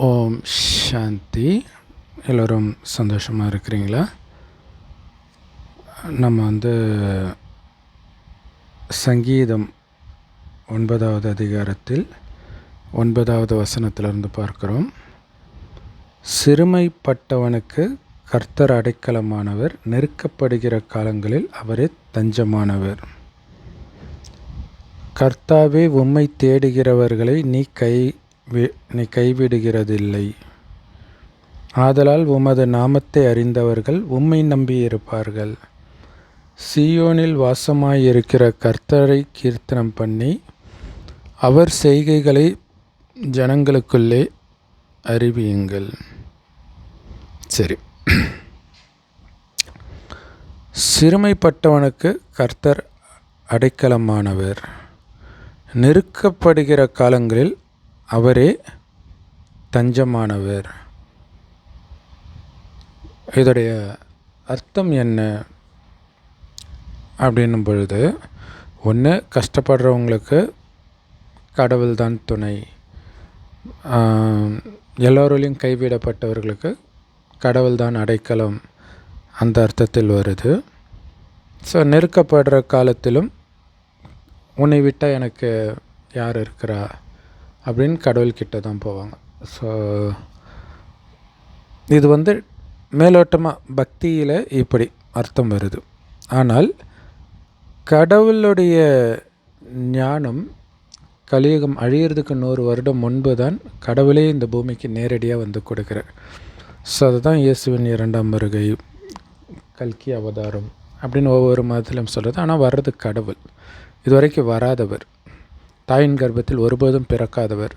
ஓம் சாந்தி. எல்லோரும் சந்தோஷமாக இருக்கிறீங்களா? நம்ம வந்து சங்கீதம் ஒன்பதாவது அதிகாரத்தில் ஒன்பதாவது வசனத்திலிருந்து பார்க்குறோம். சிறுமைப்பட்டவனுக்கு கர்த்தர் அடைக்கலமானவர் நெருக்கப்படுகிற காலங்களில் அவரே தஞ்சமானவர். கர்த்தாவே உம்மை தேடுகிறவர்களை நீ கை நீ கைவிடுகிறதில்லை. ஆதலால் உமது நாமத்தை அறிந்தவர்கள் உம்மை நம்பியிருப்பார்கள். சியோனில் வாசமாயிருக்கிற கர்த்தரை கீர்த்தனம் பண்ணி அவர் செய்கைகளை ஜனங்களுக்குள்ளே அறிவியுங்கள். சரி. சிறுமைப்பட்டவனுக்கு கர்த்தர் அடைக்கலமானவர். நெருக்கப்படுகிற காலங்களில் அவரே தஞ்சமானவர். இதோடைய அர்த்தம் என்ன? அப்படின்னும் பொழுது ஒன்று கஷ்டப்படுறவங்களுக்கு கடவுள் தான் துணை எல்லோராலையும் கைவிடப்பட்டவர்களுக்கு கடவுள் தான் அடைக்கலம். அந்த அர்த்தத்தில் வருது. ஸோ நெருக்கப்படுற காலத்திலும் உன்னை விட்டால் எனக்கு யார் இருக்கிறா? அப்படின்னு கடவுள்கிட்ட தான் போவாங்க. ஸோ இது வந்து மேலோட்டமாக பக்தியில் இப்படி அர்த்தம் வருது. ஆனால் கடவுளுடைய ஞானம் கலியுகம் அழியிறதுக்கு நூறு வருடம் முன்பு தான் கடவுளே இந்த பூமிக்கு நேரடியாக வந்து கொடுக்குறார். ஸோ அதுதான் இயேசுவின் இரண்டாம் வருகை கல்கி அவதாரம் அப்படின்னு ஒவ்வொரு மதத்திலும் சொல்கிறது ஆனால் வர்றது கடவுள். இது வரைக்கும் வராதவர். தாயின் கர்ப்பத்தில் ஒருபோதும் பிறக்காதவர்.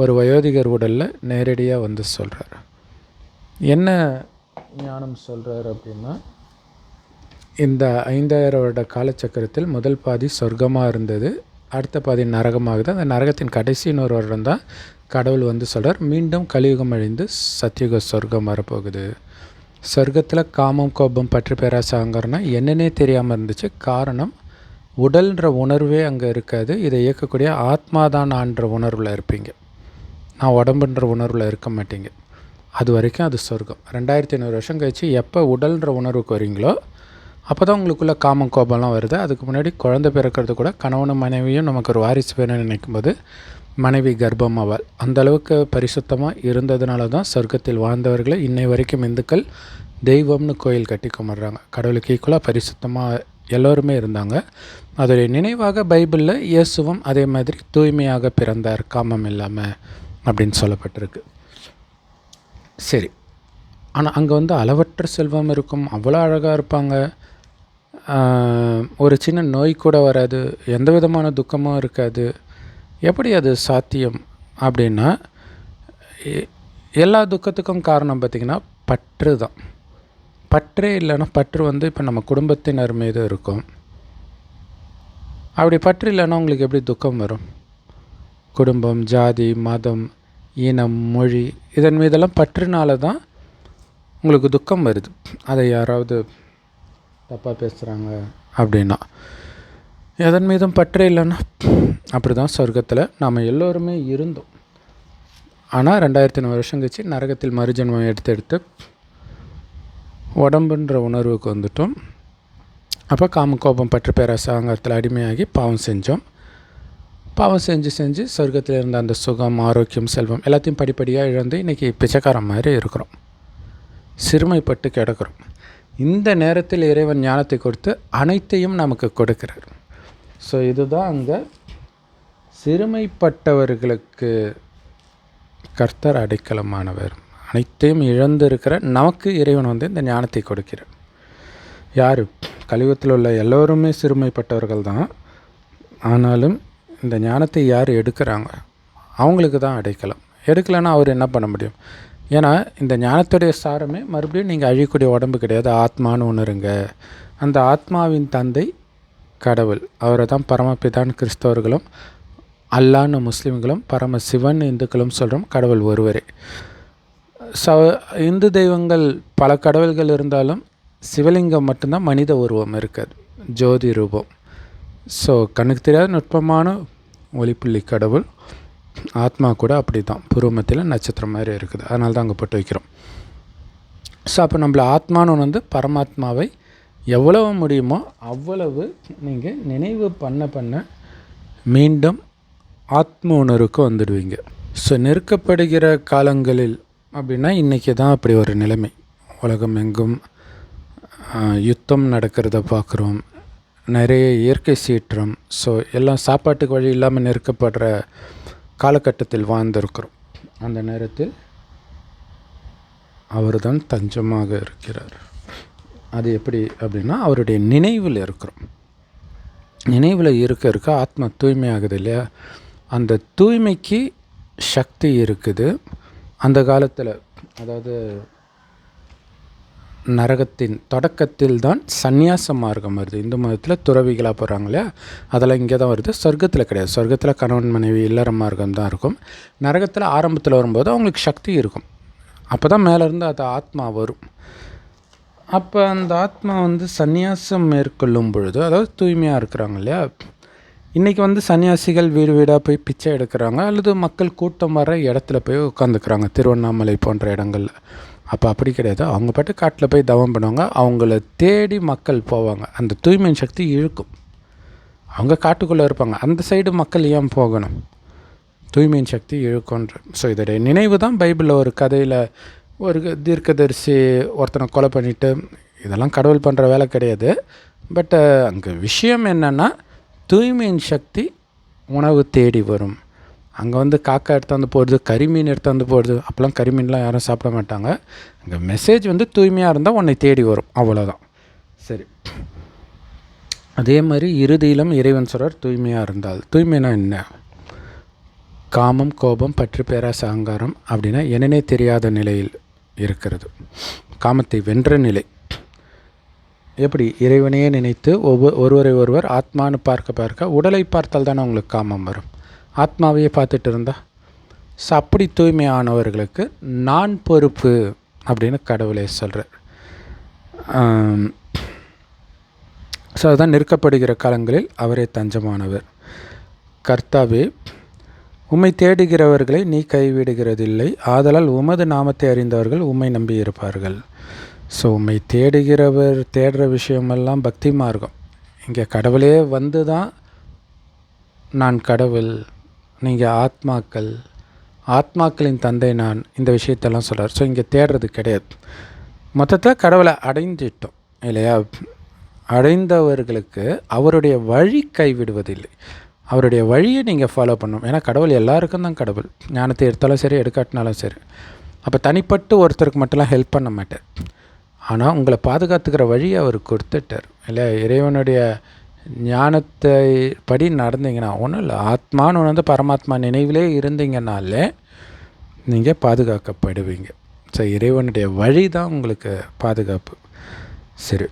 ஒரு வயோதிகர் உடலில் நேரடியாக வந்து சொல்கிறார் என்ன ஞானம் சொல்கிறார் அப்படின்னா இந்த ஐந்தாயிரம் வருட காலச்சக்கரத்தில் முதல் பாதி சொர்க்கமாக இருந்தது. அடுத்த பாதி நரகமாகுது. அந்த நரகத்தின் கடைசி இன்னொரு வருடம் தான் கடவுள் வந்து சொல்கிறார் மீண்டும் கலியுகம் அழிந்து சத்தியுக சொர்க்கம் வரப்போகுது. சொர்க்கத்தில் காமம் கோபம் பற்றி பேராசாங்கிறனா என்னன்னே தெரியாமல் இருந்துச்சு. காரணம் உடல்ன்ற உணர்வே அங்கே இருக்காது. இதை இயக்கக்கூடிய ஆத்மா தான் நான்ற உணர்வில் இருப்பீங்க. நான் உடம்புன்ற உணர்வில் இருக்க மாட்டீங்க. அது வரைக்கும் அது சொர்க்கம். ரெண்டாயிரத்தி ஐநூறு வருஷம் கழிச்சு எப்போ உடல்ன்ற உணர்வுக்கு வரீங்களோ அப்போ தான் உங்களுக்குள்ளே காமம் கோபம்லாம் வருது. அதுக்கு முன்னாடி குழந்தை பிறக்கிறது கூட கணவனும் மனைவியும் நமக்கு ஒரு வாரிசு வேணும்னு நினைக்கும் போது மனைவி கர்ப்பம் அவள் அந்தளவுக்கு பரிசுத்தமாக இருந்ததுனால தான் சொர்க்கத்தில் வாழ்ந்தவர்களை இன்னை வரைக்கும் இந்துக்கள் தெய்வம்னு கோயில் கட்டி கும்பிட்றாங்க. கடவுளுக்கு ஈக்குவலாக பரிசுத்தமாக எல்லோருமே இருந்தாங்க. அதோடைய நினைவாக பைபிளில் இயேசுவும் அதே மாதிரி தூய்மையாக பிறந்தார் காமம் இல்லாமல் அப்படின்னு சொல்லப்பட்டிருக்கு. சரி. ஆனால் அங்கே வந்து அளவற்ற செல்வம் இருக்கும். அவ்வளோ அழகாக இருப்பாங்க. ஒரு சின்ன நோய் கூட வராது. எந்த விதமான துக்கமும் இருக்காது. எப்படி அது சாத்தியம் அப்படின்னா எல்லா துக்கத்துக்கும் காரணம் பார்த்திங்கன்னா பற்று தான் பற்றே இல்லைன்னா பற்று வந்து இப்போ நம்ம குடும்பத்தினர் மீது இருக்கும். அப்படி பற்று இல்லைன்னா உங்களுக்கு எப்படி துக்கம் வரும்? குடும்பம் ஜாதி மதம் இனம் மொழி இதன் மீதெல்லாம் பற்றுனால தான் உங்களுக்கு துக்கம் வருது. அதை யாராவது தப்பாக பேசுகிறாங்க அப்படின்னா. எதன் மீதும் பற்றே இல்லைன்னா அப்படி தான் சொர்க்கத்தில் நாம் எல்லோருமே இருந்தோம். ஆனால் ரெண்டாயிரத்தி நூறு வருஷம் கழிச்சு நரகத்தில் மறுஜென்மம் எடுத்து எடுத்து உடம்புன்ற உணர்வுக்கு வந்துட்டோம். அப்போ காம கோபம் பற்று பேராசாங்கத்தில் அடிமையாகி பாவம் செஞ்சோம். பாவம் செஞ்சு செஞ்சு சொர்க்கத்தில் இருந்த அந்த சுகம் ஆரோக்கியம் செல்வம் எல்லாத்தையும் படிப்படியாக இழந்து இன்றைக்கி பிச்சைக்காரன் மாதிரி இருக்கிறோம். சிறுமைப்பட்டு கிடக்கிறோம். இந்த நேரத்தில் இறைவன் ஞானத்தை கொடுத்து அனைத்தையும் நமக்கு கொடுக்கிறார். ஸோ இதுதான் அங்கே சிறுமைப்பட்டவர்களுக்கு கர்த்தர் அடைக்கலமானவர். அனைத்தையும் இழந்திருக்கிற நமக்கு இறைவன் வந்து இந்த ஞானத்தை கொடுக்கிறார். யார்? கலியுகத்தில் உள்ள எல்லோருமே சிறுமைப்பட்டவர்கள் தான். ஆனாலும் இந்த ஞானத்தை யார் எடுக்கிறாங்க? அவங்களுக்கு தான் அடைக்கலாம். எடுக்கலைன்னா அவர் என்ன பண்ண முடியும்? ஏன்னா இந்த ஞானத்துடைய சாரமே மறுபடியும் நீங்கள் அழியக்கூடிய உடம்பு கிடையாது. ஆத்மான்னு உணருங்க அந்த ஆத்மாவின் தந்தை கடவுள். அவரை தான் பரமபிதான் கிறிஸ்தவர்களும் அல்லான்னு முஸ்லீம்களும் பரம சிவன் இந்துக்களும் சொல்கிறோம் கடவுள் ஒருவரே. ச இந்து தெய்வங்கள் பல கடவுள்கள் இருந்தாலும் சிவலிங்கம் மட்டும்தான் மனித உருவம் இருக்காது ஜோதி ரூபம். ஸோ கண்ணுக்கு தெரியாத நுட்பமான ஒளிப்புள்ளி கடவுள் ஆத்மா கூட அப்படி தான் புருவமத்தில் நட்சத்திரம் மாதிரி இருக்குது. அதனால தான் அங்கே போட்டு வைக்கிறோம். ஸோ அப்போ நம்மள ஆத்மானு வந்து பரமாத்மாவை எவ்வளவு முடியுமோ அவ்வளவு நீங்கள் நினைவு பண்ண பண்ண மீண்டும் ஆத்ம உணர்வுக்கு வந்துடுவீங்க. ஸோ நெருக்கப்படுகிற காலங்களில் அப்படின்னா இன்றைக்கி தான் அப்படி ஒரு நிலைமை. உலகம் எங்கும் யுத்தம் நடக்கிறத பார்க்குறோம். நிறைய இயற்கை சீற்றம் ஸோ எல்லாம் சாப்பாட்டுக்கு வழி இல்லாமல் நெருக்கப்படுற காலகட்டத்தில் வாழ்ந்திருக்கிறோம். அந்த நேரத்தில் அவர்தான் தஞ்சமாக இருக்கிறார். அது எப்படி அப்படின்னா அவருடைய நினைவில் இருக்கிறோம். நினைவில் இருக்க இருக்க ஆத்மா தூய்மையாகுது இல்லையா? அந்த தூய்மைக்கு சக்தி இருக்குது. அந்த காலத்தில் அதாவது நரகத்தின் தொடக்கத்தில் தான் சந்நியாச மார்க்கம் வருது. இந்து மதத்தில் துறவிகளாக போகிறாங்க இல்லையா? அதெல்லாம் இங்கே தான் வருது. சொர்க்கத்தில் கிடையாது. சொர்க்கத்தில் கணவன் மனைவி இல்லற மார்க்கம் தான் இருக்கும். நரகத்தில் ஆரம்பத்தில் வரும்போது அவங்களுக்கு சக்தி இருக்கும். அப்போ தான் மேலேருந்து அது ஆத்மா வரும். அப்போ அந்த ஆத்மா வந்து சந்நியாசம் மேற்கொள்ளும் பொழுது அதாவது தூய்மையாக இருக்கிறாங்க இல்லையா? இன்றைக்கி வந்து சன்னியாசிகள் வீடு வீடாக போய் பிச்சை எடுக்கிறாங்க அல்லது மக்கள் கூட்டம் வர இடத்துல போய் உட்காந்துக்கிறாங்க திருவண்ணாமலை போன்ற இடங்களில். அப்போ அப்படி கிடையாது. அவங்க பாட்டு காட்டில் போய் தவம் பண்ணுவாங்க. அவங்கள தேடி மக்கள் போவாங்க. அந்த தூய்மை சக்தி இழுக்கும். அவங்க காட்டுக்குள்ளே இருப்பாங்க. அந்த சைடு மக்கள் ஏன் போகணும்? தூய்மையின் சக்தி இழுக்குன்ற ஸோ இதோடைய நினைவு தான் பைபிளில் ஒரு கதையில் ஒரு தீர்க்கதரிசி ஒருத்தனை கொலை பண்ணிவிட்டு இதெல்லாம் கடவுள் பண்ணுற வேலை கிடையாது. பட்டு அங்கே விஷயம் என்னென்னா தூய்மையின் சக்தி உணவு தேடி வரும். அங்கே வந்து காக்கா எடுத்தாந்து போடுது கரிமீன் எடுத்தாந்து போடுது அப்போல்லாம் கரிமீன்லாம் யாரும் சாப்பிட மாட்டாங்க. அங்கே மெசேஜ் வந்து தூய்மையாக இருந்தால் உன்னை தேடி வரும். அவ்வளோதான் சரி. அதே மாதிரி இறுதியிலும் இறைவன் சொல்கிறார் தூய்மையாக இருந்தால். தூய்மைனா என்ன? காமம் கோபம் பற்று பேராச அகங்காரம் அப்படின்னா என்னனே தெரியாத நிலையில் இருக்கிறது. காமத்தை வென்ற நிலை. எப்படி? இறைவனையே நினைத்து ஒவ்வொரு ஒருவரை ஒருவர் ஆத்மானு பார்க்க பார்க்க உடலை பார்த்தால் தானே உங்களுக்கு காமம் வரும். ஆத்மாவையே பார்த்துட்டு இருந்தா? ஸோ அப்படி தூய்மையானவர்களுக்கு நான் பொறுப்பு அப்படின்னு கடவுளே சொல்கிறார் ஸோ அதுதான் நெருக்கப்படுகிற காலங்களில் அவரே தஞ்சமானவர். கர்த்தாவே உம்மை தேடுகிறவர்களை நீ கைவிடுகிறதில்லை. ஆதலால் உமது நாமத்தை அறிந்தவர்கள் உம்மை நம்பி இருப்பார்கள் ஸோ உண்மை தேடுகிறவர் தேடுற விஷயமெல்லாம் பக்தி மார்க்கம். இங்கே கடவுளே வந்து தான் நான் கடவுள் நீங்கள் ஆத்மாக்கள். ஆத்மாக்களின் தந்தை நான் இந்த விஷயத்தெல்லாம் சொல்கிறார் ஸோ இங்கே தேடுறது கிடையாது. மொத்தத்தில் கடவுளை அடைஞ்சிட்டோம் இல்லையா? அடைந்தவர்களுக்கு அவருடைய வழி கைவிடுவதில்லை. அவருடைய வழியை நீங்கள் ஃபாலோ பண்ணணும். ஏன்னா கடவுள் எல்லாருக்கும் தான் கடவுள். ஞானத்தை எடுத்தாலும் சரி எடுக்காட்டினாலும் சரி. அப்போ தனிப்பட்டு ஒருத்தருக்கு மட்டும்லாம் ஹெல்ப் பண்ண மாட்டேன் ஆனால் உங்களை பாதுகாத்துக்கிற வழியை அவர் கொடுத்துட்டார். இல்லை இறைவனுடைய ஞானத்தை படி நடந்தீங்கன்னா ஒன்றும் இல்லை. ஆத்மான்னு வந்து பரமாத்மா நினைவிலே இருந்தீங்கனாலே நீங்கள் பாதுகாக்கப்படுவீங்க. ஸோ இறைவனுடைய வழி தான் உங்களுக்கு பாதுகாப்பு. சரி.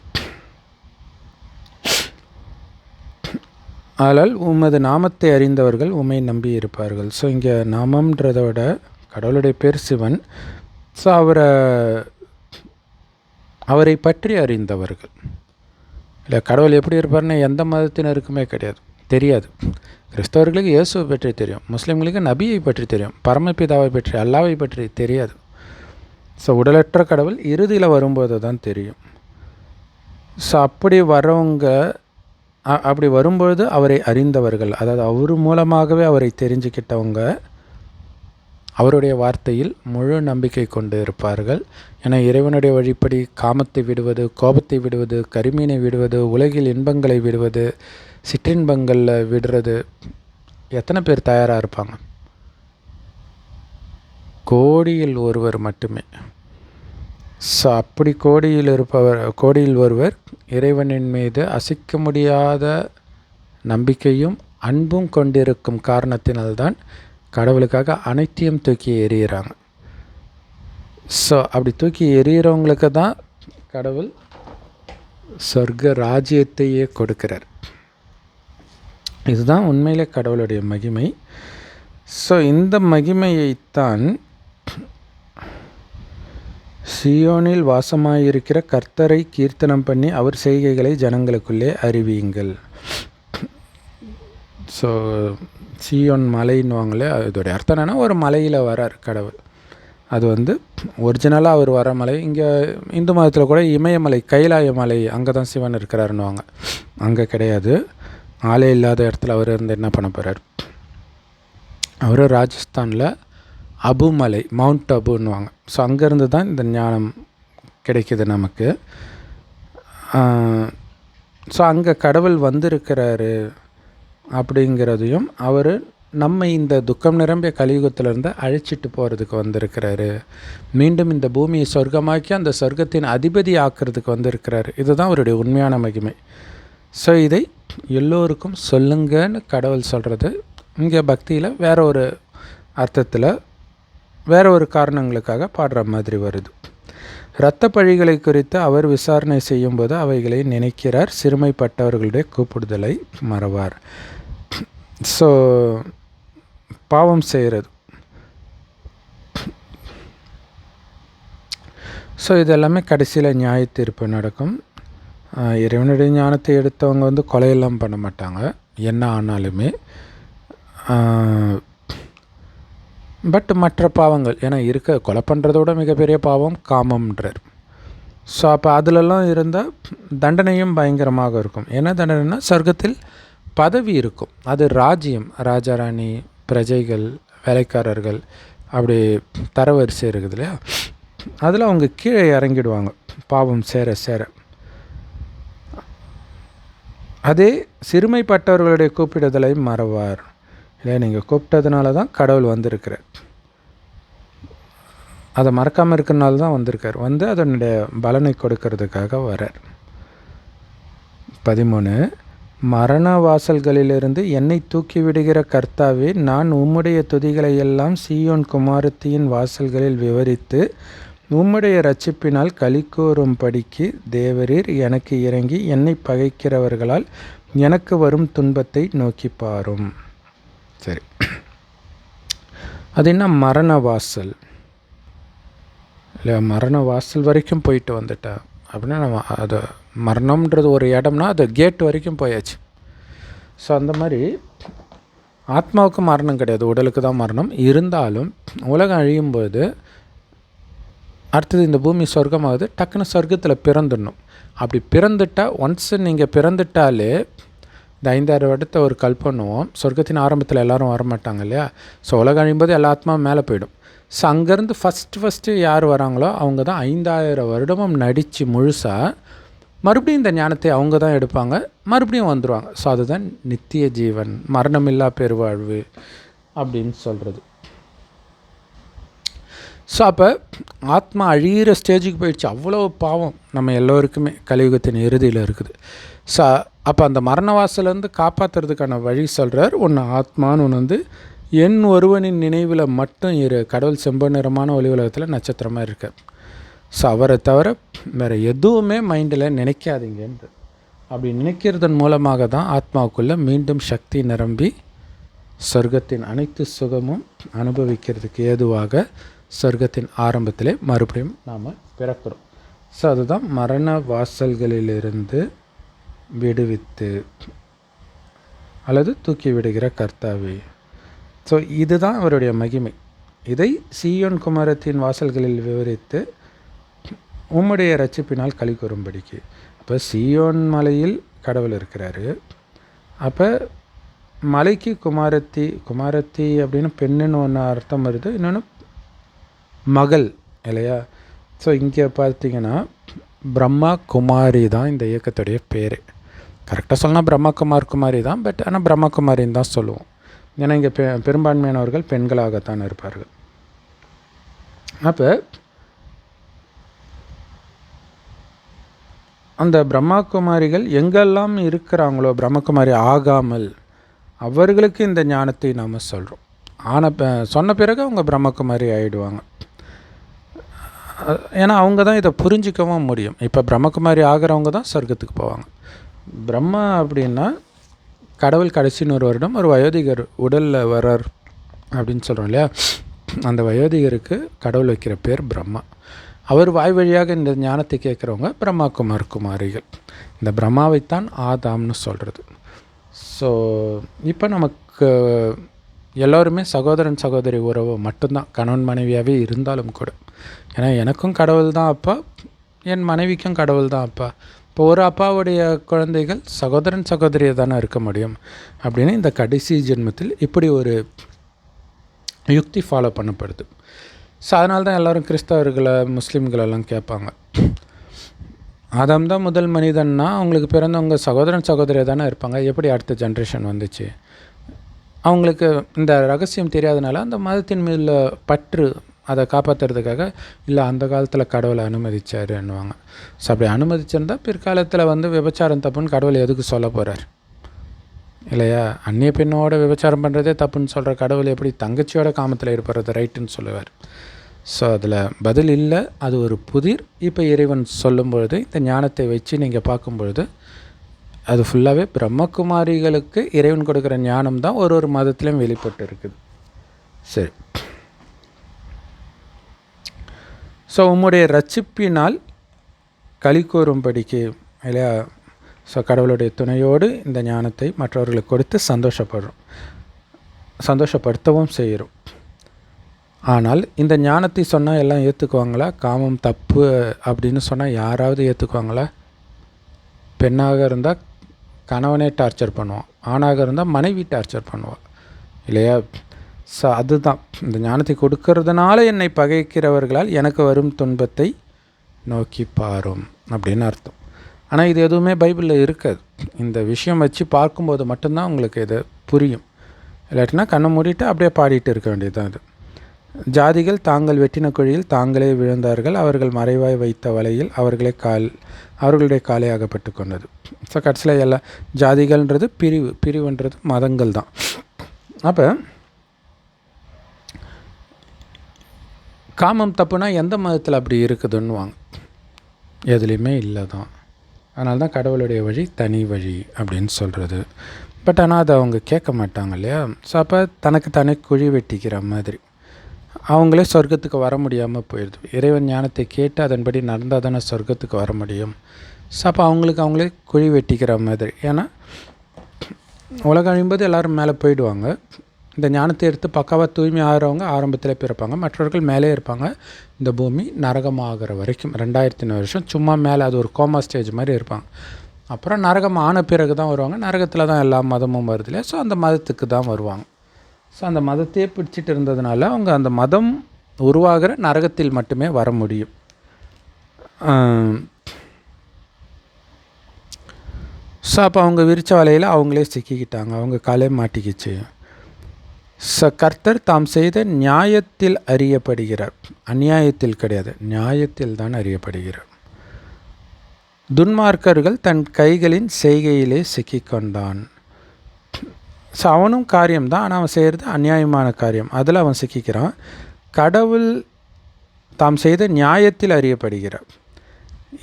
ஆனால் உமது நாமத்தை அறிந்தவர்கள் உமை நம்பி இருப்பார்கள். ஸோ இங்கே நாமன்றதோட கடவுளுடைய பேர் சிவன். ஸோ அவரை அவரை பற்றி அறிந்தவர்கள். இல்லை கடவுள் எப்படி இருப்பார்னு எந்த மதத்தினருக்குமே கிடையாது. தெரியாது. கிறிஸ்தவர்களுக்கு இயேசுவை பற்றி தெரியும். முஸ்லீம்களுக்கு நபியை பற்றி தெரியும். பரமபிதாவை பற்றி அல்லாவை பற்றி தெரியாது. ஸோ உடலற்ற கடவுள் இறுதியில் வரும்போது தான் தெரியும். ஸோ அப்படி வரவங்க அப்படி வரும்பொழுது அவரை அறிந்தவர்கள் அதாவது அவர் மூலமாகவே அவரை தெரிஞ்சுக்கிட்டவங்க அவருடைய வார்த்தையில் முழு நம்பிக்கை கொண்டு இருப்பார்கள். என இறைவனுடைய வழிப்படி காமத்தை விடுவது கோபத்தை விடுவது கருமீனை விடுவது உலகில் இன்பங்களை விடுவது சிற்றின்பங்களில் விடுறது எத்தனை பேர் தயாராக இருப்பாங்க? கோடியில் ஒருவர் மட்டுமே. ஸோ அப்படி கோடியில் இருப்பவர் கோடியில் ஒருவர் இறைவனின் மீது அசைக்க முடியாத நம்பிக்கையும் அன்பும் கொண்டிருக்கும் காரணத்தினால்தான் கடவுளுக்காக அனைத்தையும் தூக்கி எறிகிறாங்க. ஸோ அப்படி தூக்கி எறிகிறவங்களுக்கு தான் கடவுள் சொர்க்க ராஜ்யத்தையே கொடுக்கிறார். இதுதான் உண்மையிலே கடவுளுடைய மகிமை. ஸோ இந்த மகிமையைத்தான் சியோனில் வாசமாயிருக்கிற கர்த்தரை கீர்த்தனம் பண்ணி அவர் செய்கைகளை ஜனங்களுக்குள்ளே அறிவியுங்கள். ஸோ சியோன் மலைன்னுவாங்களே அதோடைய அர்த்தம் என்னென்னா ஒரு மலையில் வரார் கடவுள். அது வந்து ஒரிஜினலாக அவர் வர மலை. இங்கே இந்து மதத்தில் கூட இமயமலை கைலாய மலை அங்கே தான் சிவன் இருக்கிறாருன்னுவாங்க. அங்கே கிடையாது. ஆளே இல்லாத இடத்துல அவர் இருந்து என்ன பண்ண போகிறார் அவர் ராஜஸ்தானில் அபு மலை மவுண்ட் அபுன்னுவாங்க. ஸோ அங்கேருந்து தான் இந்த ஞானம் கிடைக்கிது நமக்கு. ஸோ அங்கே கடவுள் வந்திருக்கிறாரு. அப்படிங்கிறதையும் அவர் நம்ம இந்த துக்கம் நிரம்பிய கலியுகத்திலிருந்து அழைச்சிட்டு போகிறதுக்கு வந்திருக்கிறாரு. மீண்டும் இந்த பூமியை சொர்க்கமாக்கி அந்த சொர்க்கத்தின் அதிபதி ஆக்கிறதுக்கு வந்திருக்கிறாரு. இதுதான் அவருடைய உண்மையான மகிமை. ஸோ இதை எல்லோருக்கும் சொல்லுங்கன்னு கடவுள் சொல்கிறது இங்கே பக்தியில் வேற ஒரு அர்த்தத்தில் வேற ஒரு காரணங்களுக்காக பாடுற மாதிரி வருது. இரத்த பழிகளை குறித்து அவர் விசாரணை செய்யும்போது அவைகளை நினைக்கிறார். சிறுமைப்பட்டவர்களுடைய கூப்பிடுதலை மறவார். ஸோ பாவம் செய்கிறது. ஸோ இதெல்லாமே கடைசியில் நியாய தீர்ப்பு நடக்கும். இறைவனுடைய ஞானத்தை எடுத்தவங்க வந்து கொலையெல்லாம் பண்ண மாட்டாங்க. என்ன ஆனாலுமே பட் மற்ற பாவங்கள் ஏன்னா இருக்க கொலை பண்ணுறதோட மிகப்பெரிய பாவம் காமம்ன்றார். ஸோ அப்போ அதிலெல்லாம் இருந்தால் தண்டனையும் பயங்கரமாக இருக்கும். என்ன தண்டனைனா சொர்க்கத்தில் பதவி இருக்கும். அது ராஜ்யம் ராஜாராணி பிரஜைகள் வேலைக்காரர்கள் அப்படி தரவரிசை இருக்குது இல்லையா? அதில் அவங்க கீழே இறங்கிடுவாங்க. பாவம் சேர சேர. அதே சிறுமைப்பட்டவர்களுடைய கூப்பிடுதலை மறவார். இல்லை நீங்கள் கூப்பிட்டதுனால தான் கடவுள் வந்திருக்கிறார். அதை மறக்காமல் இருக்கிறனால தான் வந்திருக்கார். வந்து அதனுடைய பலனை கொடுக்கறதுக்காக வரார் பதிமூணு மரண வாசல்களிலிருந்து என்னை தூக்கி விடுகிற கர்த்தாவே நான் உம்முடைய துதிகளை எல்லாம் சீயோன் குமாரத்தியின் வாசல்களில் விவரித்து உம்முடைய ரட்சிப்பினால் களி கூறும்படிக்கு தேவரீர் எனக்கு இறங்கி என்னை பகைக்கிறவர்களால் எனக்கு வரும் துன்பத்தை நோக்கி பாரும். சரி. அது என்ன மரண வாசல் இல்லை மரண வாசல் வரைக்கும் போயிட்டு வந்துட்டா. அப்படின்னா நம்ம அது மரணம்ன்றது ஒரு இடம்னா அது கேட் வரைக்கும் போயாச்சு. ஸோ அந்த மாதிரி ஆத்மாவுக்கு மரணம் கிடையாது. உடலுக்கு தான் மரணம். இருந்தாலும் உலகம் அழியும் போது அடுத்தது இந்த பூமி சொர்க்கமாகுது டக்குன்னு சொர்க்கத்தில் பிறந்துடணும். அப்படி பிறந்துட்டால் ஒன்ஸ் நீங்கள் பிறந்துட்டாலே இந்த ஐந்தாயிரம் வருடத்தை ஒரு கல்பனுவோம் சொர்க்கத்தின் ஆரம்பத்தில் எல்லோரும் வரமாட்டாங்க இல்லையா? ஸோ உலகம் அழியும் எல்லா ஆத்மா மேலே போயிடும். ஸோ அங்கேருந்து ஃபஸ்ட்டு ஃபஸ்ட்டு யார் வராங்களோ அவங்க தான் ஐந்தாயிரம் வருடமும் நடித்து முழுசாக மறுபடியும் இந்த ஞானத்தை அவங்க தான் எடுப்பாங்க. மறுபடியும் வந்துடுவாங்க ஸோ அதுதான் நித்திய ஜீவன் மரணமில்லா பெருவாழ்வு அப்படின்னு சொல்கிறது ஸோ அப்போ ஆத்மா அழியிற ஸ்டேஜுக்கு போயிடுச்சு. அவ்வளோ பாவம் நம்ம எல்லோருக்குமே. கலியுகத்தின் இறுதியில் இருக்குது. ஸோ அப்போ அந்த மரண வாசலேருந்து காப்பாற்றுறதுக்கான வழி சொல்கிறார் ஒன்று ஆத்மான்னு ஒன்று வந்து என் ஒருவனின் நினைவில் மட்டும் இரு. கடவுள் செம்ப நிறமான ஒளி உலகத்தில் நட்சத்திரமாக இருக்க. ஸோ அவரை தவிர வேறு எதுவுமே மைண்டில் நினைக்காதீங்கன்று அப்படி நினைக்கிறதன் மூலமாக தான் ஆத்மாவுக்குள்ளே மீண்டும் சக்தி நிரம்பி சொர்க்கத்தின் அனைத்து சுகமும் அனுபவிக்கிறதுக்கு ஏதுவாக சொர்க்கத்தின் ஆரம்பத்திலே மறுபடியும் நாம் பிறக்கிறோம். ஸோ அதுதான் மரண வாசல்களிலிருந்து விடுவித்து அல்லது தூக்கி விடுகிற கர்த்தாவே. ஸோ இதுதான் அவருடைய மகிமை. இதை சீயோன் குமாரத்தின் வாசல்களில் விவரித்து உம்முடைய ரட்சிப்பினால் களி கூறும்படிக்கு. அப்போ சீயோன் மலையில் கடவுள் இருக்கிறாரு. அப்போ மலைக்கு குமாரத்தி குமாரத்தி அப்படின்னு பெண்ணுன்னு ஒன்று அர்த்தம் வருது. இன்னொன்று மகள் இல்லையா? ஸோ இங்கே பார்த்தீங்கன்னா பிரம்மா குமாரி தான் இந்த இயக்கத்துடைய பேர். கரெக்டாக சொன்னால் பிரம்மகுமார் குமாரி தான் பட் ஆனால் பிரம்மகுமாரின்னு தான் சொல்லுவோம். ஏன்னா இங்கே பெ பெரும்பான்மையானவர்கள் பெண்களாகத்தான் இருப்பார்கள். அப்போ அந்த பிரம்மகுமாரிகள் எங்கெல்லாம் இருக்கிறாங்களோ பிரம்மகுமாரி ஆகாமல் அவர்களுக்கு இந்த ஞானத்தை நாம் சொல்கிறோம் ஆன சொன்ன பிறகு அவங்க பிரம்மகுமாரி ஆகிடுவாங்க ஏன்னா அவங்க தான் இதை புரிஞ்சிக்கவும் முடியும். இப்போ பிரம்மகுமாரி ஆகிறவங்க தான் சொர்க்கத்துக்கு போவாங்க. பிரம்மா அப்படின்னா கடவுள் கடைசி நூறு வருடம் ஒரு வயோதிகர் உடலில் வரார் அப்படின்னு சொல்கிறோம் இல்லையா? அந்த வயோதிகருக்கு கடவுள் வைக்கிற பேர் பிரம்மா. அவர் வாய் வழியாக இந்த ஞானத்தை கேட்குறவங்க பிரம்மா குமார் குமாரிகள். இந்த பிரம்மாவைத்தான் ஆதாம்னு சொல்கிறது ஸோ இப்போ நமக்கு எல்லோருமே சகோதரன் சகோதரி உறவு மட்டும்தான். கணவன் மனைவியாகவே இருந்தாலும் கூட. ஏன்னா எனக்கும் கடவுள் தான் அப்பா என் மனைவிக்கும் கடவுள் தான் அப்பா. இப்போ ஒரு அப்பாவுடைய குழந்தைகள் சகோதரன் சகோதரியை தானே இருக்க முடியும் அப்படின்னு இந்த கடைசி ஜென்மத்தில் இப்படி ஒரு யுக்தி ஃபாலோ பண்ணப்படுது. ஸோ அதனால தான் எல்லோரும் கிறிஸ்தவர்களை முஸ்லீம்களெல்லாம் கேட்பாங்க. ஆதாம் தான் முதல் மனிதன்னா அவங்களுக்கு பிறந்தவங்க சகோதரன் சகோதரியாக தானே இருப்பாங்க. எப்படி அடுத்த ஜென்ரேஷன் வந்துச்சு? அவங்களுக்கு இந்த ரகசியம் தெரியாதனால அந்த மதத்தின் மீது பற்று அதை காப்பாற்றுறதுக்காக இல்லை அந்த காலத்தில் கடவுளை அனுமதிச்சாருன்னுவாங்க ஸோ அப்படி அனுமதிச்சிருந்தா பிற்காலத்தில் வந்து விபச்சாரம் தப்புன்னு கடவுள் எதுக்கு சொல்ல போகிறார் இல்லையா? அந்நிய பெண்ணோட விபச்சாரம் பண்ணுறதே தப்புன்னு சொல்கிற கடவுள் எப்படி தங்கச்சியோட காமத்தில் இருப்பது ரைட்டுன்னு சொல்லுவார். ஸோ அதில் பதில் இல்லை அது ஒரு புதிர். இப்போ இறைவன் சொல்லும்பொழுது இந்த ஞானத்தை வச்சு நீங்கள் பார்க்கும்பொழுது அது ஃபுல்லாகவே பிரம்மகுமாரிகளுக்கு இறைவன் கொடுக்குற ஞானம் தான் ஒரு ஒரு மதத்துலேயும் வெளிப்பட்டு இருக்குது சரி. ஸோ உம்முடைய ரட்சிப்பினால் களி கூறும்படிக்கு இல்லையா? ஸோ கடவுளுடைய துணையோடு இந்த ஞானத்தை மற்றவர்களுக்கு கொடுத்து சந்தோஷப்படுறோம். சந்தோஷப்படுத்தவும் செய்கிறோம். ஆனால் இந்த ஞானத்தை சொன்னால் எல்லாம் ஏற்றுக்குவாங்களா காமம் தப்பு அப்படின்னு சொன்னால் யாராவது ஏற்றுக்குவாங்களா பெண்ணாக இருந்தால் கணவனே டார்ச்சர் பண்ணுவான். ஆணாக இருந்தால் மனைவி டார்ச்சர் பண்ணுவாள். இல்லையா? ஸோ அதுதான். இந்த ஞானத்தை கொடுக்கறதுனால என்னை பகைக்கிறவர்களால் எனக்கு வரும் துன்பத்தை நோக்கி பாரும் அப்படின்னு அர்த்தம். ஆனால் இது எதுவுமே பைபிளில் இருக்காது. இந்த விஷயம் வச்சு பார்க்கும்போது மட்டும்தான் உங்களுக்கு இது புரியும். இல்லாட்டினா கண்ணை மூடிட்டு அப்படியே பாடிட்டு இருக்க வேண்டியதுதான் இது. ஜாதிகள் தாங்கள் வெட்டின குழியில் தாங்களே விழுந்தார்கள். அவர்கள் மறைவாய் வைத்த வலையில் அவர்களே கால் அவர்களுடைய காலை அகப்பட்டு கொண்டது. ஸோ கடைசியில் எல்லா ஜாதிகள்ன்றது பிரிவு பிரிவுன்றது மதங்கள் தான் அப்போ காமம் தப்புனா எந்த மதத்தில் அப்படி இருக்குதுன்னுவாங்க. எதுலேயுமே இல்லை தான் அதனால தான் கடவுளுடைய வழி தனி வழி அப்படின்னு சொல்கிறது பட் ஆனால் அதை அவங்க கேட்க மாட்டாங்க இல்லையா? ஸோ அப்போ தனக்கு தானே குழி வெட்டிக்கிற மாதிரி. அவங்களே சொர்க்கத்துக்கு வர முடியாமல் போயிடுது இறைவன் ஞானத்தை கேட்டு அதன்படி நடந்தால் தானே சொர்க்கத்துக்கு வர முடியும். ஸோ அப்போ அவங்களுக்கு அவங்களே குழி வெட்டிக்கிற மாதிரி. ஏன்னா உலகம் அழியும்போது எல்லோரும் மேலே போயிடுவாங்க. இந்த ஞானத்தை எடுத்து பக்காவாக தூய்மை ஆகிறவங்க ஆரம்பத்தில் பிறப்பாங்க. மற்றவர்கள் மேலே இருப்பாங்க. இந்த பூமி நரகமாகிற வரைக்கும் ரெண்டாயிரத்தி வருஷம். சும்மா மேலே அது ஒரு கோமா ஸ்டேஜ் மாதிரி இருப்பாங்க. அப்புறம் நரகம் ஆன பிறகு தான் வருவாங்க. நரகத்தில் தான் எல்லா மதமும் வருது இல்லையா? ஸோ அந்த மதத்துக்கு தான் வருவாங்க. ஸோ அந்த மதத்தையே பிடிச்சிட்டு இருந்ததுனால அவங்க அந்த மதம் உருவாகிற நரகத்தில் மட்டுமே வர முடியும். ஸோ அப்போ அவங்க விரிச்ச வலையில் அவங்களே சிக்கிக்கிட்டாங்க. அவங்க காலே மாட்டிக்கிச்சு. ச கர்த்தர் தாம் செய்த நியாயத்தில் அறியப்படுகிறார். அநியாயத்தில் கிடையாது நியாயத்தில் தான் அறியப்படுகிறார். துன்மார்க்கர்கள் தன் கைகளின் செய்கையிலே சிக்கிக்கொண்டான் ஸோ அவனும் காரியம்தான் ஆனால் அவன் செய்கிறது அநியாயமான காரியம். அதில் அவன் சிக்கிக்கிறான். கடவுள் தாம் செய்த நியாயத்தில் அறியப்படுகிறார்.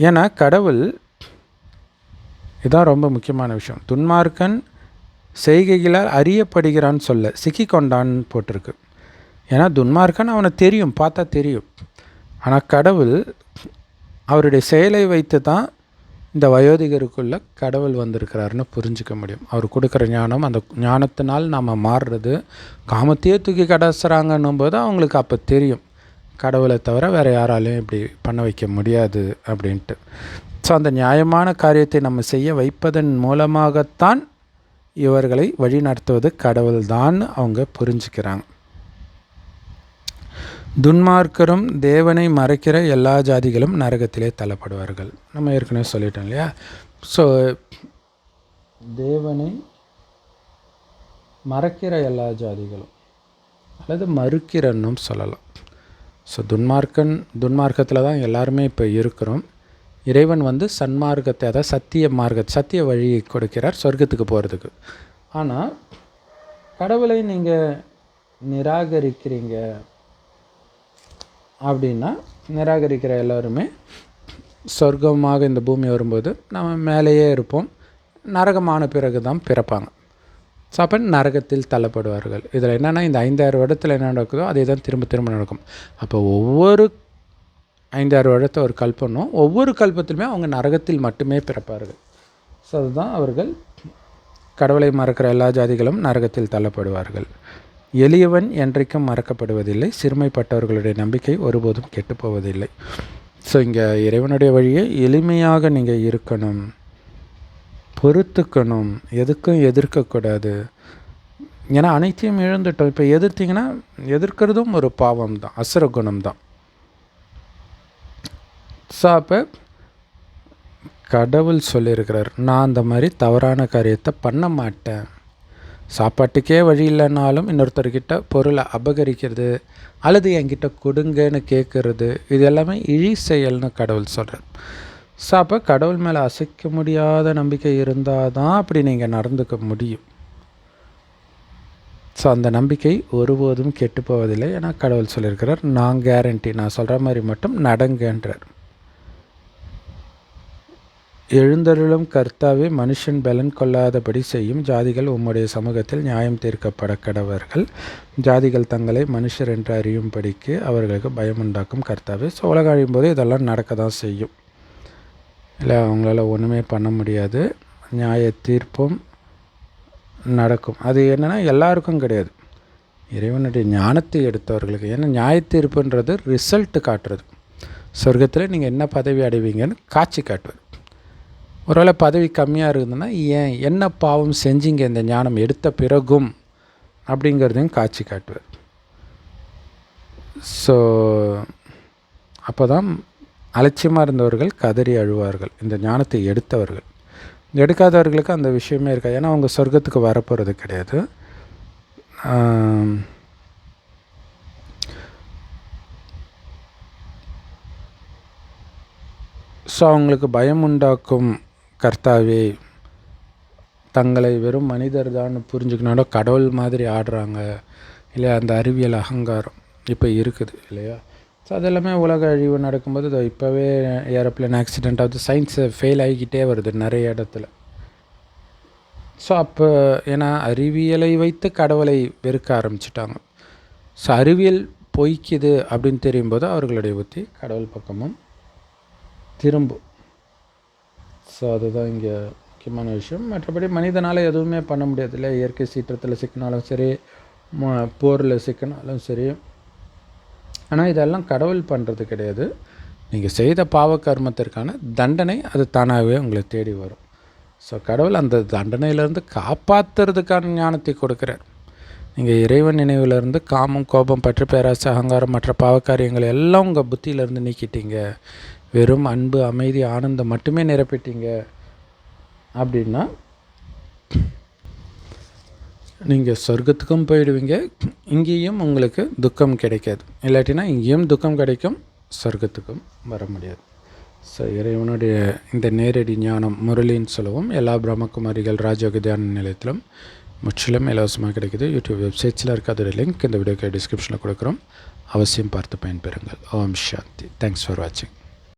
ஏன்னா கடவுள் இதுதான் ரொம்ப முக்கியமான விஷயம். துன்மார்க்கன் செய்கைகளால் அறியப்படுகிறான்னு சொல்ல சிக்கிக்கொண்டான்னு போட்டிருக்கு. ஏன்னா துன்மார்க்கன் அவனை தெரியும் பார்த்தா தெரியும். ஆனால் கடவுள் அவருடைய செயலை வைத்து தான் இந்த வயோதிகருக்குள்ளே கடவுள் வந்திருக்கிறாருன்னு புரிஞ்சிக்க முடியும். அவர் கொடுக்குற ஞானம் அந்த ஞானத்தினால் நாம் மாறுறது காமத்தையே தூக்கி கடைசுறாங்கன்னும் போது அவங்களுக்கு அப்போ தெரியும். கடவுளை தவிர வேறு யாராலையும் இப்படி பண்ண வைக்க முடியாது அப்படின்ட்டு. ஸோ அந்த நியாயமான காரியத்தை நம்ம செய்ய வைப்பதன் மூலமாகத்தான் இவர்களை வழிநடத்துவது கடவுள்தான் அவங்க புரிஞ்சுக்கிறாங்க. துன்மார்க்கரும் தேவனை மறைக்கிற எல்லா ஜாதிகளும் நரகத்திலே தள்ளப்படுவார்கள். நம்ம ஏற்கனவே சொல்லிட்டோம் இல்லையா? ஸோ தேவனை மறக்கிற எல்லா ஜாதிகளும் அல்லது மறுக்கிறன்னும் சொல்லலாம். ஸோ துன்மார்க்கன் துன்மார்க்கத்தில் தான் எல்லாருமே இப்போ இருக்கிறோம். இறைவன் வந்து சன்மார்க்கத்தை அதாவது சத்திய மார்க்க சத்திய வழியை கொடுக்கிறார் சொர்க்கத்துக்கு போகிறதுக்கு ஆனால் கடவுளை நீங்கள் நிராகரிக்கிறீங்க அப்படின்னா நிராகரிக்கிற எல்லோருமே சொர்க்கமாக இந்த பூமி வரும்போது நம்ம மேலேயே இருப்போம். நரகமான பிறகு தான் பிறப்பாங்க. ஸோ அப்போ நரகத்தில் தள்ளப்படுவார்கள். இதில் என்னென்னா இந்த ஐந்தாயிரம் வருடத்தில் என்ன நடக்குதோ அதே தான் திரும்ப திரும்ப நடக்கும். அப்போ ஒவ்வொரு ஐந்தாறு வருடத்தை ஒரு கல்பனும் ஒவ்வொரு கல்பத்திலுமே அவங்க நரகத்தில் மட்டுமே பிறப்பார்கள். ஸோ அதுதான் அவர்கள் கடவுளை மறக்கிற எல்லா ஜாதிகளும் நரகத்தில் தள்ளப்படுவார்கள். எளியவன் என்றைக்கும் மறக்கப்படுவதில்லை. சிறுமைப்பட்டவர்களுடைய நம்பிக்கை ஒருபோதும் கெட்டுப்போவதில்லை. ஸோ இங்கே இறைவனுடைய வழியை எளிமையாக நீங்கள் இருக்கணும். பொறுத்துக்கணும். எதுக்கும் எதிர்க்கக்கூடாது. ஏன்னா அனைத்தையும் இழந்துட்டோம். இப்போ எதிர்த்திங்கன்னா எதிர்க்கிறதும் ஒரு பாவம் தான் அசுர குணம் தான் ஸோ அப்போ கடவுள் சொல்லியிருக்கிறார். நான் அந்த மாதிரி தவறான காரியத்தை பண்ண மாட்டேன். சாப்பாட்டுக்கே வழி இல்லைனாலும் இன்னொருத்தர்கிட்ட பொருளை அபகரிக்கிறது அல்லது என்கிட்ட கொடுங்கன்னு கேட்குறது இது எல்லாமே இழி செயல்னு கடவுள் சொல்கிறார் ஸோ அப்போ கடவுள் மேலே அசைக்க முடியாத நம்பிக்கை இருந்தால் தான் அப்படி நீங்கள் நடந்துக்க முடியும். ஸோ அந்த நம்பிக்கை ஒருபோதும் கெட்டு போவதில்லை ஏன்னா கடவுள் சொல்லியிருக்கிறார். நான் கேரண்டி நான் சொல்கிற மாதிரி மட்டும் நடங்கன்றார். எழுந்தருளும் கர்த்தாவே மனுஷன் பலன் கொள்ளாதபடி செய்யும் ஜாதிகள் உம்முடைய சமூகத்தில் நியாயம் தீர்க்கப்பட கடவர்கள். ஜாதிகள் தங்களை மனுஷர் என்று அறியும்படிக்கு அவர்களுக்கு பயமுண்டாக்கும் கர்த்தாவே. ஸோ உலக அழியும் போது இதெல்லாம் நடக்க தான் செய்யும். இல்லை அவங்களால ஒன்றுமே பண்ண முடியாது. நியாய தீர்ப்பும் நடக்கும். அது என்னென்னா எல்லாருக்கும் கிடையாது. இறைவனுடைய ஞானத்தை எடுத்தவர்களுக்கு. ஏன்னா நியாய தீர்ப்புன்றது ரிசல்ட்டு காட்டுறது. சொர்க்கத்தில் நீங்கள் என்ன பதவி அடைவீங்கன்னு காட்சி காட்டுவது. ஒருவேளை பதவி கம்மியாக இருக்குதுன்னா ஏன்? என்ன பாவம் செஞ்சீங்க இந்த ஞானம்? எடுத்த பிறகும்? அப்படிங்கிறதையும் காட்சி காட்டுவார். ஸோ அப்போ தான் அலட்சியமாக இருந்தவர்கள் கதறி அழுவார்கள். இந்த ஞானத்தை எடுத்தவர்கள். எடுக்காதவர்களுக்கு அந்த விஷயமே இருக்காது. ஏன்னா அவங்க சொர்க்கத்துக்கு வரப்போகிறது கிடையாது. ஸோ அவங்களுக்கு பயம் உண்டாக்கும் கர்த்தாவே தங்களை வெறும் மனிதர் தான் புரிஞ்சுக்கணும் கடவுள் மாதிரி ஆடுறாங்க. இல்லையா? அந்த அறிவியல் அகங்காரம் இப்போ இருக்குது இல்லையா? ஸோ அது எல்லாமே உலக அழிவு நடக்கும்போது இதோ இப்போவே ஏரோப்ளேன் ஆக்சிடெண்ட் ஆகுது. சயின்ஸு ஃபெயில் ஆகிக்கிட்டே வருது நிறைய இடத்துல. ஸோ அப்போ ஏன்னா அறிவியலை வைத்து கடவுளை வெறுக்க ஆரம்பிச்சிட்டாங்க. ஸோ அறிவியல் பொய்க்குது அப்படின்னு தெரியும் போது அவர்களுடைய புத்தி கடவுள் பக்கமும் திரும்பும். ஸோ அதுதான் இங்கே முக்கியமான விஷயம். மற்றபடி மனிதனால் எதுவுமே பண்ண முடியாது இல்லை இயற்கை சீற்றத்தில் சிக்கினாலும் சரி போரில் சிக்கினாலும் சரி. ஆனால் இதெல்லாம் கடவுள் பண்ணுறது கிடையாது. நீங்கள் செய்த பாவ கர்மத்திற்கான தண்டனை அது தானாகவே உங்களை தேடி வரும். ஸோ கடவுள் அந்த தண்டனையிலேருந்து காப்பாற்றுறதுக்கான ஞானத்தை கொடுக்குறார். நீங்கள் இறைவன் நினைவிலிருந்து காமம் கோபம் பற்று பேராசை அகங்காரம் மற்ற பாவக்காரியங்கள் எல்லாம் உங்கள் புத்தியிலேருந்து நீக்கிட்டீங்க. வெறும் அன்பு அமைதி ஆனந்தம் மட்டுமே நிரப்பிட்டீங்க அப்படின்னா நீங்கள் சொர்க்கத்துக்கும் போயிடுவீங்க. இங்கேயும் உங்களுக்கு துக்கம் கிடைக்காது. இல்லாட்டினா இங்கேயும் துக்கம் கிடைக்கும் சொர்க்கத்துக்கும் வர முடியாது. ஸோ இறைவனுடைய இந்த நேரடி ஞானம் முரளின்னு சொல்லவும். எல்லா பிரம்மகுமாரிகள் ராஜயோக தியான நிலையத்திலும் முற்றிலும் இலவசமாக கிடைக்குது. யூடியூப் வெப்சைட்ஸில் இருக்க அதோட லிங்க் இந்த வீடியோக்கு டிஸ்கிரிப்ஷனில் கொடுக்குறோம். அவசியம் பார்த்து பயன்பெறுங்கள். ஓம் சாந்தி. தேங்க்ஸ் ஃபார் வாட்சிங்